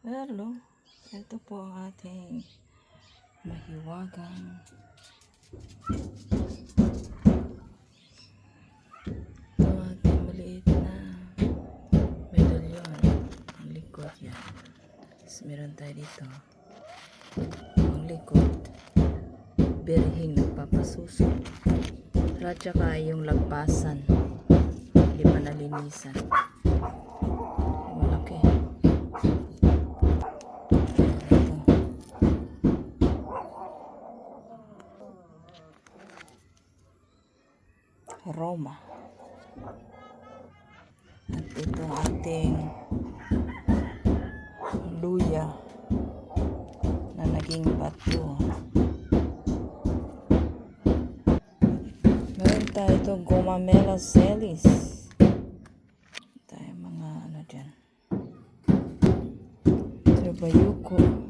Hello. Ito po ang ating mahiwagang ang ating maliit na medalyon. Ang likod yan. Tapos meron tayo dito. Ang likod. Berhing nagpapasuso. At saka yung lagpasan. Hindi pa nalinisan. Roma. At ito ang ating luya na naging bato. Meron tayo ito gomamela celis. Tayo mga ano dyan. Trabayuko. Buhok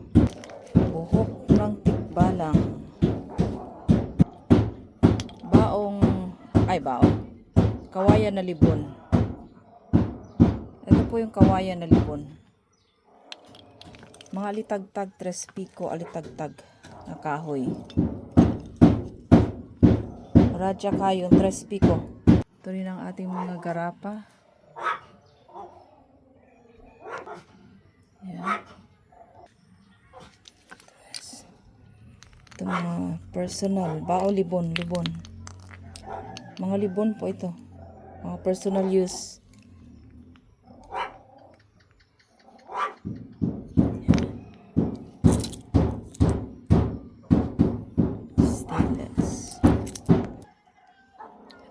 ay baong. Kawayan na libon. Ito po yung kawayan na libon. Mga alitagtag, tres pico, alitagtag na kahoy. Radya kayong tres pico. Ito rin ang ating mga garapa. Yan. Ito mga personal. Bao libon, libon. Mga libon po ito. Mga personal use. Stainless.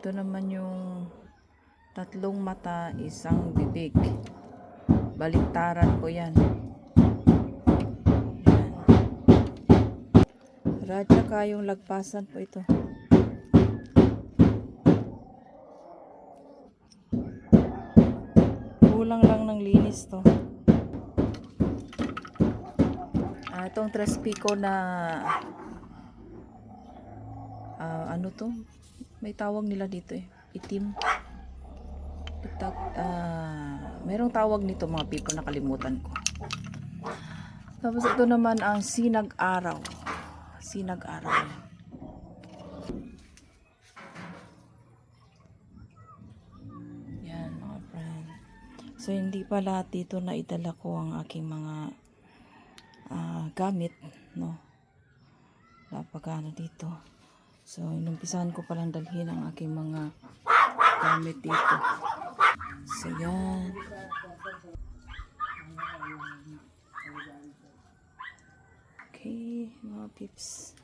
Ito naman yung tatlong mata, isang bibig. Baliktaran po yan. Radya kayong lagpasan po ito. Kulang lang ng linis to. Ah, itong tres pico na ah, ano to? May tawag nila dito eh. Itim. Itag, ah, merong tawag nito mga people nakalimutan ko. Tapos ito naman ang sinag-araw. Sinag-araw. yan. Yan mga friend. So hindi pa lahat dito na idala ko ang aking mga ah, gamit, no? Napagano dito. So inumpisahan ko palang dalhin ang aking mga gamit dito. So yan. Okay, mga pips.